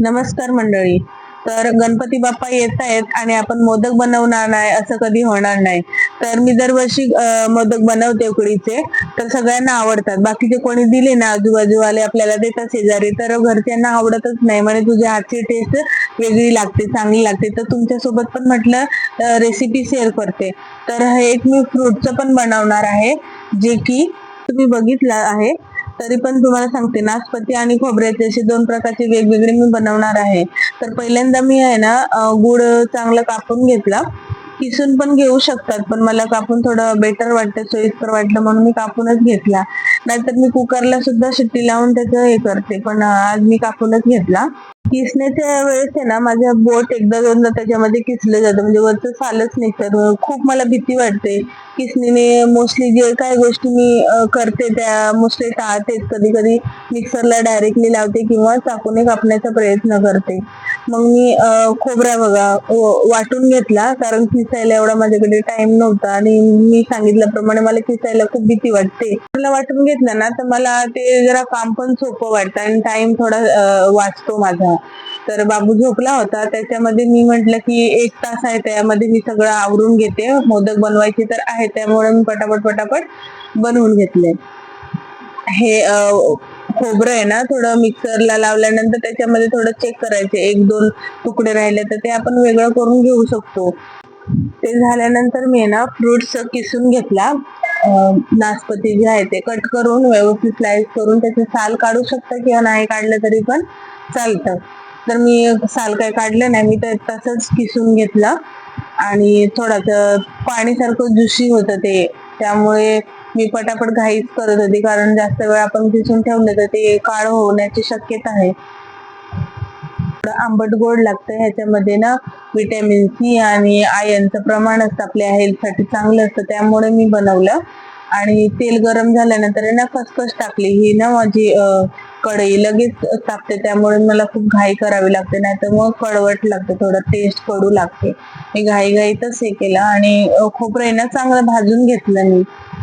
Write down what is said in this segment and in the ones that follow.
नमस्कार मंडळी. तर गणपती बाप्पा येत आहेत आणि आपण मोदक बनवणार नाही असं कधी होणार नाही. तर मी दरवर्षी मोदक बनवते उकडीचे. तर सगळ्यांना आवडतात. बाकीचे कोणी दिले ना आजूबाजूवाले आपल्याला देतात शेजारी. तर घरच्यांना आवडतच नाही. म्हणजे तुझ्या हातची टेस्ट वेगळी लागते चांगली लागते. तर तुमच्यासोबत पण म्हटलं रेसिपी शेअर करते. तर हे एक मी फ्रूटचं पण बनवणार आहे जे की तुम्ही बघितलं आहे. तरी पण तुम्हाला सांगते नाशपती आणि खोबऱ्याचे असे दोन प्रकारचे वेगवेगळे मी बनवणार आहे. तर पहिल्यांदा मी आहे ना गुड चांगला कापून घेतला. किसून पण घेऊ शकतात पण मला कापून थोडं बेटर वाटतं सोयीस्कर वाटलं म्हणून मी कापूनच घेतला. नाहीतर मी कुकरला सुद्धा शिट्टी लावून त्याचं हे करते पण आज मी कापूनच घेतला. किसण्याच्या वेळेस आहे ना माझ्या बोट एकदा दोनदा त्याच्यामध्ये किसलं जातं. म्हणजे वरचं सालच निघतात खूप मला भीती वाटते. किसणीने मोस्टली जे काही गोष्टी मी करते त्या मोस्टली टाळतेच. कधी कधी मिक्सरला डायरेक्टली लावते किंवा चाकूने कापण्याचा प्रयत्न करते. मग मी खोबरा बघा वाटून घेतला कारण किसायला एवढा माझ्याकडे टाइम नव्हता आणि मी सांगितल्याप्रमाणे मला किसायला खूप भीती वाटते. मला वाटून घेतलं ना तर मला ते जरा काम पण सोपं वाटतं आणि टाइम थोडा वाचतो माझा. तर बाबू झोपला होता. त्याच्यामध्ये मी म्हंटल की एक तास आहे त्यामध्ये मी सगळं आवरून घेते. मोदक बनवायचे तर आहे त्यामुळे मी पटापट पटापट बनवून घेतले. हे खोबरं आहे ना थोडं मिक्सरला लावल्यानंतर त्याच्यामध्ये थोडं चेक करायचे. एक दोन तुकडे राहिले तर ते आपण वेगळं करून घेऊ शकतो. ते झाल्यानंतर मी ना फ्रुट्स किसून घेतला. नासपती नाशपती जे आहे ते कट करून व्यवस्थित स्लाइस करून त्याचे साल काढू शकता किंवा नाही काढलं तरी पण चालतं. तर मी साल काय काढलं नाही मी ते तसंच किसून घेतलं. आणि थोडंसं पाणीसारखं जुशी होतं ते. त्यामुळे मी पटापट घाईच करत होती कारण जास्त वेळ आपण किसून ठेवलं तर ते काळ होण्याची शक्यता आहे. थोडं आंबट गोड लागतं. ह्याच्यामध्ये ना विटॅमिन सी आणि आयनचं प्रमाण असतं. आपल्या हेल्थसाठी चांगलं असतं. त्यामुळे मी बनवलं. आणि तेल गरम झाल्यानंतर ना खसखस टाकली. ही ना माझी कढई लगेच तापते. त्यामुळे मला खूप घाई करावी लागते. नाही तर मग कडवट लागते. थोडं टेस्ट कडू लागते. मी घाई घाईतच हे केलं आणि खोबरं आहे ना चांगलं भाजून घेतलं मी.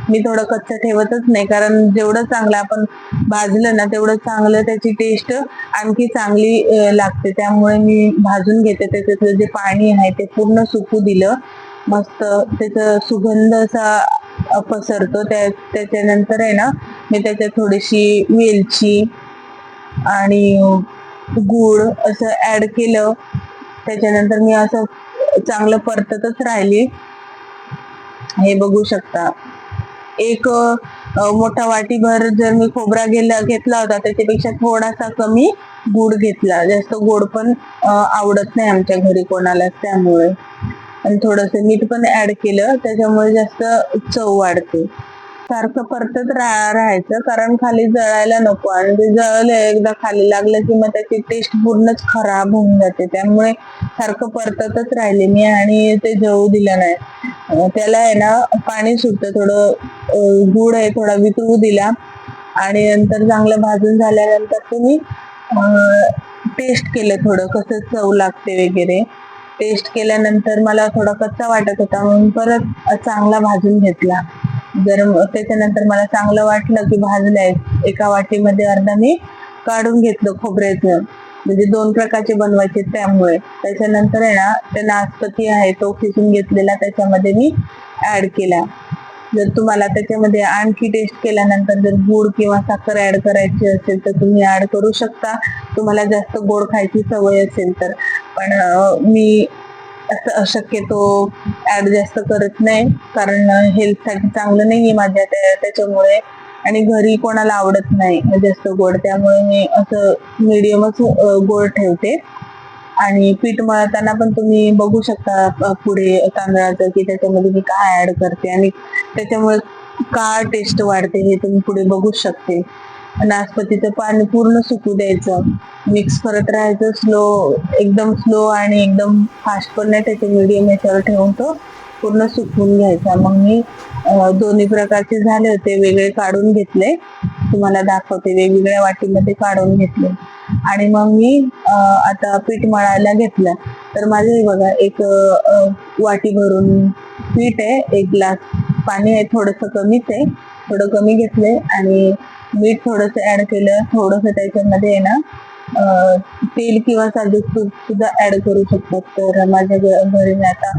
मी थोडं कच्चं ठेवतच नाही. कारण जेवढं चांगलं आपण भाजलं ना तेवढं चांगलं त्याची टेस्ट आणखी चांगली लागते. त्यामुळे मी भाजून घेते. त्याच्यातलं जे पाणी आहे ते पूर्ण सुकू दिलं. मस्त त्याचा सुगंध असा पसरतो. त्या त्याच्यानंतर आहे ना मी त्याच्यात थोडीशी वेलची आणि गुळ गूळ असं ऍड केलं. त्याच्यानंतर मी असं चांगलं परततच राहिली. हे बघू शकता. एक मोठा वाटीभर जर मी खोबरा गेला घेतला होता त्याच्यापेक्षा थोडासा कमी गुड घेतला. जास्त गोड पण आवडत नाही आमच्या घरी कोणाला त्यामुळे. आणि थोडस मीठ पण ऍड केलं त्याच्यामुळे जास्त चव वाढते. सारखं परतत रा- राहायचं. कारण खाली जळायला नको. आणि ते जळलं एकदा खाली लागलं की मग त्याची टेस्ट पूर्णच खराब होऊन जाते. त्यामुळे सारखं परततच राहिले मी आणि ते जळू दिलं नाही. त्याला आहे ना पाणी सुटतं थोडं. गुड आहे थोडा वितळू दिला. आणि नंतर चांगलं भाजून झाल्यानंतर तुम्ही टेस्ट केलं थोडं कसं चव लागते वगैरे. टेस्ट केल्यानंतर मला थोडा कच्चा वाटत होता. म्हणून परत चांगला भाजून घेतला. जर त्याच्यानंतर मला चांगलं वाटलं की भाजलंय एका वाटीमध्ये अर्धा मी काढून घेतलं खोबऱ्याचं म्हणजे दोन प्रकारचे बनवायचे त्यामुळे. त्याच्यानंतर आहे ना ते नाशपती आहे तो खिसून घेतलेला त्याच्यामध्ये मी ऍड केला. जर तुम्हाला त्याच्यामध्ये आणखी टेस्ट केल्यानंतर जर गुड किंवा साखर ऍड करायची असेल तर तुम्ही ऍड करू शकता. तुम्हाला जास्त गोड खायची सवय असेल तर. पण मी शक्यतो ऍड जास्त करत नाही. कारण हेल्थसाठी चांगलं नाहीये माझ्या त्याच्यामुळे. आणि घरी कोणाला आवडत नाही म्हणजे जास्त गोड. त्यामुळे मी असं मिडियमच गोड ठेवते. आणि पीठ मळताना पण तुम्ही बघू शकता पुढे तांदळाचं की त्याच्यामध्ये मी काय ऍड करते. आणि त्याच्यामुळे का टेस्ट वाढते हे तुम्ही पुढे बघू शकते. नाशपतीचं पाणी पूर्ण सुकू द्यायचं. मिक्स करत राहायचं स्लो एकदम स्लो आणि एकदम फास्ट पण नाही त्याचे मीडियम याच्यावर ठेवून तो पूर्ण सुकवून घ्यायचा. मग मी दोन्ही प्रकारचे झाले होते वेगळे काढून घेतले. तुम्हाला दाखवते वेगवेगळ्या वाटीमध्ये काढून घेतले. आणि मग मी आता पीठ मळायला घेतलं. तर माझे बघा एक वाटी भरून पीठ आहे एक ग्लास पाणी आहे थोडस कमीच आहे. थोडं कमी घेतलंय आणि मीठ थोडस ऍड केलं थोडस त्याच्यामध्ये आहे ना तेल किंवा साजूक तूप सुद्धा ऍड करू शकतात. तर माझ्या घरी मी आता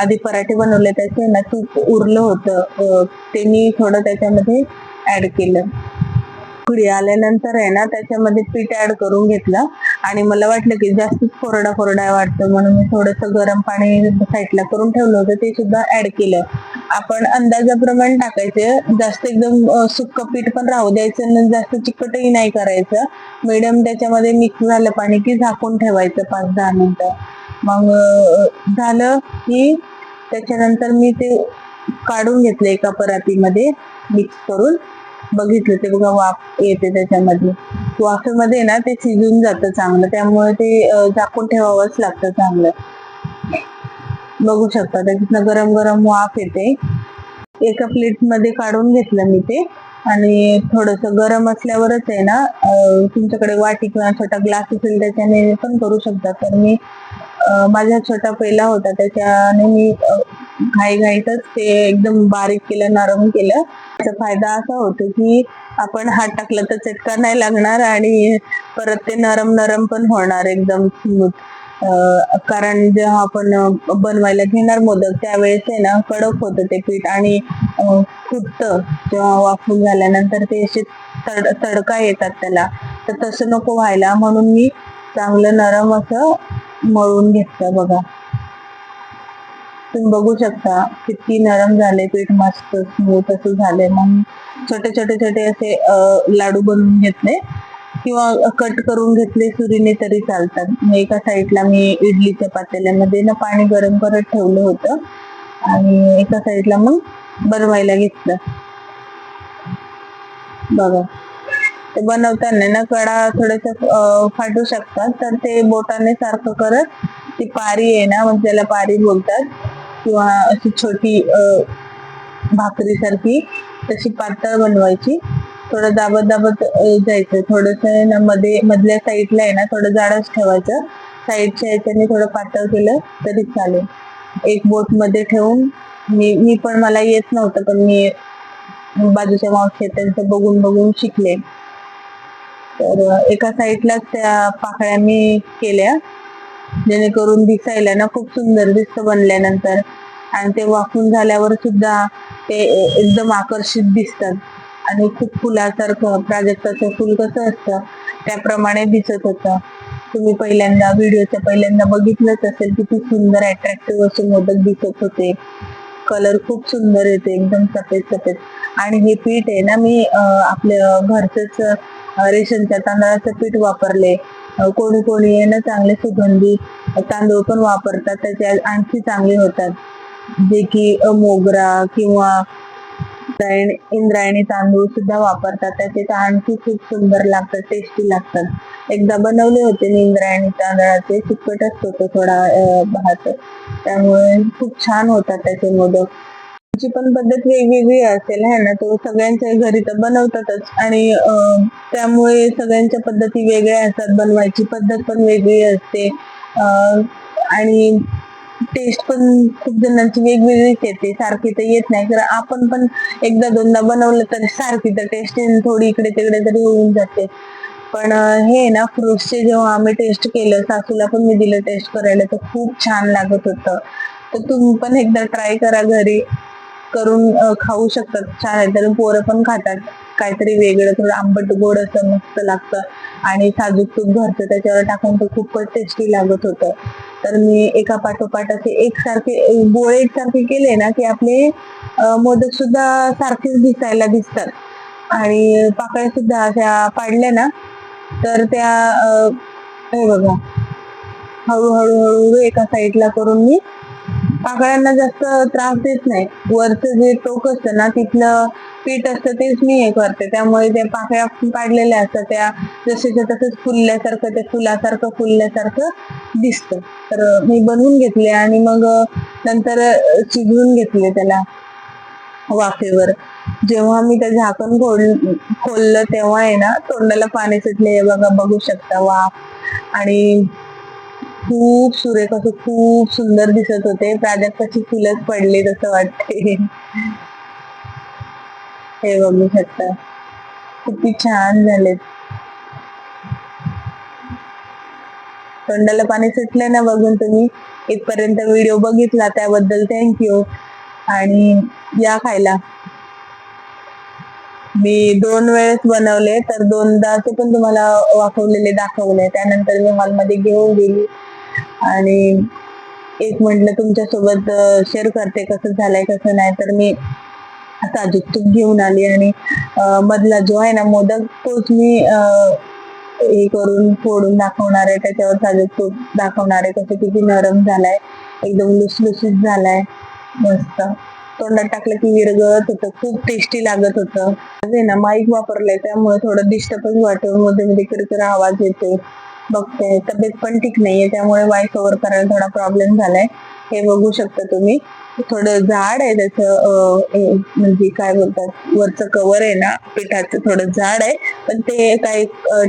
आधी पराठे बनवले त्याचे ना तूप उरलं होतं. ते मी थोडं त्याच्यामध्ये ऍड केलं. उकळी आल्यानंतर आहे ना त्याच्यामध्ये पीठ ऍड करून घेतलं. आणि मला वाटलं की जास्त कोरडा कोरडा वाटतं म्हणून मी थोडस गरम पाणी साईडला करून ठेवलं होतं ते सुद्धा ऍड केलं. आपण अंदाजाप्रमाणे टाकायचे. जास्त एकदम सुक्क पीठ पण राहू द्यायचं आणि जास्त चिकटही नाही करायचं. मिडियम त्याच्यामध्ये मिक्स झालं पाणी की झाकून ठेवायचं पाच दहा मिनिटं. मग झालं की त्याच्यानंतर मी ते काढून घेतलं एका परातीमध्ये मिक्स करून. बघितलं ते बघा वाफ येते त्याच्यामध्ये. वाफेमध्ये ना ते शिजून जातं चांगलं. त्यामुळे ते झाकून ठेवावंच लागतं चांगलं. बघू शकता. त्याच्यातनं गरम गरम वाफ येते. एका प्लेटमध्ये काढून घेतलं मी ते. आणि थोडस गरम असल्यावरच आहे ना तुमच्याकडे वाटी किंवा छोटा ग्लास असेल त्याच्याने पण करू शकता. तर मी माझा छोटा पहिला होता. त्याच्याने मी घाई घाईतच ते एकदम बारीक केलं नरम केलं. त्याचा फायदा असा होतो की आपण हात टाकला तर चटका नाही लागणार आणि परत ते नरम नरम पण होणार एकदम स्मूथ. कारण जेव्हा आपण बनवायला घेणार मोदक त्यावेळेस आहे ना कडक होतं ते पीठ आणि अं, फुटतं. जेव्हा वाफून झाल्यानंतर ते असे तड तडका येतात त्याला. तर तसं नको व्हायला. म्हणून मी चांगलं नरम असं मळून घेतलं बघा. तुम्ही बघू शकता किती नरम झाले पीठ. मस्त स्मूथ असं झालंय. मग छोटे छोटे छोटे असे लाडू बनवून घेतले. किंवा कट करून घेतले सुरीने तरी चालतात. एका साईडला मी इडलीच्या पातेल्यामध्ये ना पाणी गरम करत ठेवलं होतं. आणि एका साईडला मग बनवायला घेतलं. बघा. ते बनवताना ना कडा थोडस फाटू शकतात. तर ते बोटाने सारखं करत ती पारी आहे ना म्हणजे मग त्याला पारी बोलतात किंवा अशी छोटी भाकरी सारखी तशी पातळ बनवायची. थोडं दाबत दाबत जायचं. थोडस ना मध्ये मधल्या साईडला आहे ना थोडं जाडच ठेवायचं. साईडच्या याच्याने थोडं पातळ केलं तरी चालेल. एक बोटमध्ये ठेवून मी मी पण मला येत नव्हतं पण मी बाजूच्या मावशी त्यांचं बघून बघून शिकले. तर एका साईडलाच त्या पाकळ्या मी केल्या. जेणेकरून दिसायला ना खूप सुंदर दिसतं बनल्यानंतर. आणि ते वाफून झाल्यावर सुद्धा ते एकदम आकर्षित दिसतात. आणि खूप फुलासारखं प्राजक्ताचं फुल कसं असतं त्याप्रमाणे दिसत होतं. तुम्ही पहिल्यांदा व्हिडिओच्या पहिल्यांदा बघितलंच असेल किती सुंदर अट्रॅक्टिव्ह असे मोदक दिसत होते. कलर खूप सुंदर येते एकदम सफेद सफेद. आणि हे पीठ आहे ना मी आपल्या घरचंच रेशनच्या तांदळाचं पीठ वापरले. कोणी कोणी आहे ना चांगले सुगंधी तांदूळ पण वापरतात त्याचे आणखी चांगले होतात. जे की मोगरा किंवा इंद्रायणी इंद्रायणी तांदूळ सुद्धा वापरतात. त्याचे तर आणखी खूप सुंदर लागतात टेस्टी लागतात. एकदा बनवले होते मी इंद्रायणी तांदळाचे. चिकटच होतं थोडा भात. त्यामुळे खूप छान होतात त्याचे मोदक. त्याची पण पद्धत वेगवेगळी असेल है ना तो सगळ्यांच्या घरी तर बनवतातच. आणि त्यामुळे सगळ्यांच्या पद्धती वेगळ्या असतात. बनवायची पद्धत पण वेगळी असते. आणि टेस्ट पण खूप जणांची वेगवेगळीच येते. सारखी तर येत नाही. कारण आपण पण एकदा दोनदा बनवलं तर सारखी तर टेस्ट थोडी इकडे तिकडे तरी होऊन जाते. पण हे ना फ्रुट्सचे जेव्हा आम्ही टेस्ट केलं सासूला पण मी दिलं टेस्ट करायला तर खूप छान लागत होतं. तर तुम्ही पण एकदा ट्राय करा घरी. करून खाऊ शकतात. छान आहे तर पोरं पण खातात. काहीतरी वेगळं थोडं आंबट गोड असं मस्त लागतं. आणि साजूक तूप घरचं त्याच्यावर टाकून तर खूपच टेस्टी लागत होतं. तर मी एका पाठोपाठ असे एकसारखे गोळे एकसारखे केले ना की आपले मोदक सुद्धा सारखेच दिसायला दिसतात. आणि पाकळ्या सुद्धा अशा पाडल्या ना तर त्या हे बघा. हळूहळू हळूहळू एका साईडला करून मी पाकळ्यांना जास्त त्रास देत नाही. वरचं जे टोक असतं ना तिथलं पीठ असतं तेच मी हे करते. त्यामुळे त्या पाकळ्या पाडलेल्या असतात त्या जसेच्या तसंच फुलल्यासारखं ते फुलासारखं फुलल्यासारखं दिसतं. तर मी बनवून घेतले आणि मग नंतर चिघळून घेतले त्याला वाफेवर. जेव्हा मी ते झाकण खोल खोललं तेव्हा आहे ना तोंडाला पाणी सुटले हे बघा बघू शकता वाफ. आणि खूप सुरेख असं खूप सुंदर दिसत होते. प्राजक्ताची फुलंच पडले तसं वाटते. हे बघू शकता. किती छान झालेत. तोंडाला पाणी सुटलं ना बघून तुम्ही. इथपर्यंत व्हिडिओ बघितला त्याबद्दल थँक्यू आणि या खायला. मी दोन वेळेस बनवले तर दोनदा ते पण तुम्हाला वाकवलेले दाखवले. त्यानंतर मी हॉलमध्ये घेऊन गेली. आणि एक म्हटलं तुमच्यासोबत शेअर करते कसं झालंय कसं नाही. तर मी साजूक तूप घेऊन आली आणि मधला जो आहे ना मोदक तोच मी हे करून फोडून दाखवणार आहे. त्याच्यावर साजूक तूप दाखवणार आहे. कसं किती नरम झालाय एकदम लुसलुसीत झालाय. मस्त. तोंडात टाकलं की विरगळत होतं खूप टेस्टी लागत होतं. आहे ना माईक वापरलंय त्यामुळे थोडं डिस्टर्बन्स वाटत मध्ये मध्ये किरकिर आवाज येतो बघते. तब्येत पण ठीक नाहीये त्यामुळे वॉइस ओव्हर करायला थोडा प्रॉब्लेम झालाय. हे बघू शकता तुम्ही. थोडं जाड आहे त्याचं म्हणजे काय बोलतात वरचं कवर आहे ना पिठाचं थोडं जाड आहे. पण ते काही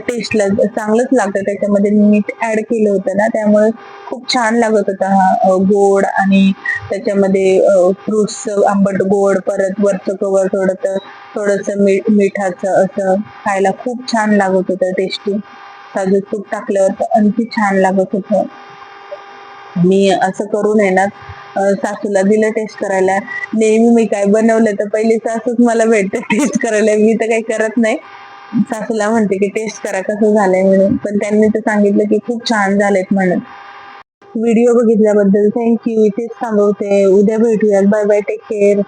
टेस्टला चांगलंच लागतं. त्याच्यामध्ये मीठ ऍड केलं होतं ना त्यामुळे खूप छान लागत होता हा गोड आणि त्याच्यामध्ये फ्रुट्स आंबट गोड परत वरचं कवर थोडं थोडस मिठाचं असं खायला खूप छान लागत होतं टेस्टी साजूक तूप टाकल्यावर तर आणखी छान लागत होतं. मी असं करून आहे ना सासूला दिलं टेस्ट करायला. नेहमी मी काय बनवलं तर पहिली सासूच मला भेटते टेस्ट करायला. मी तर काही करत नाही. सासूला म्हणते की टेस्ट करा कसं झालंय म्हणून. पण त्यांनी तर सांगितलं की खूप छान झालेत म्हणून. व्हिडिओ बघितल्याबद्दल थँक्यू इथेच थांबवते. उद्या भेटूयात. Bye bye take care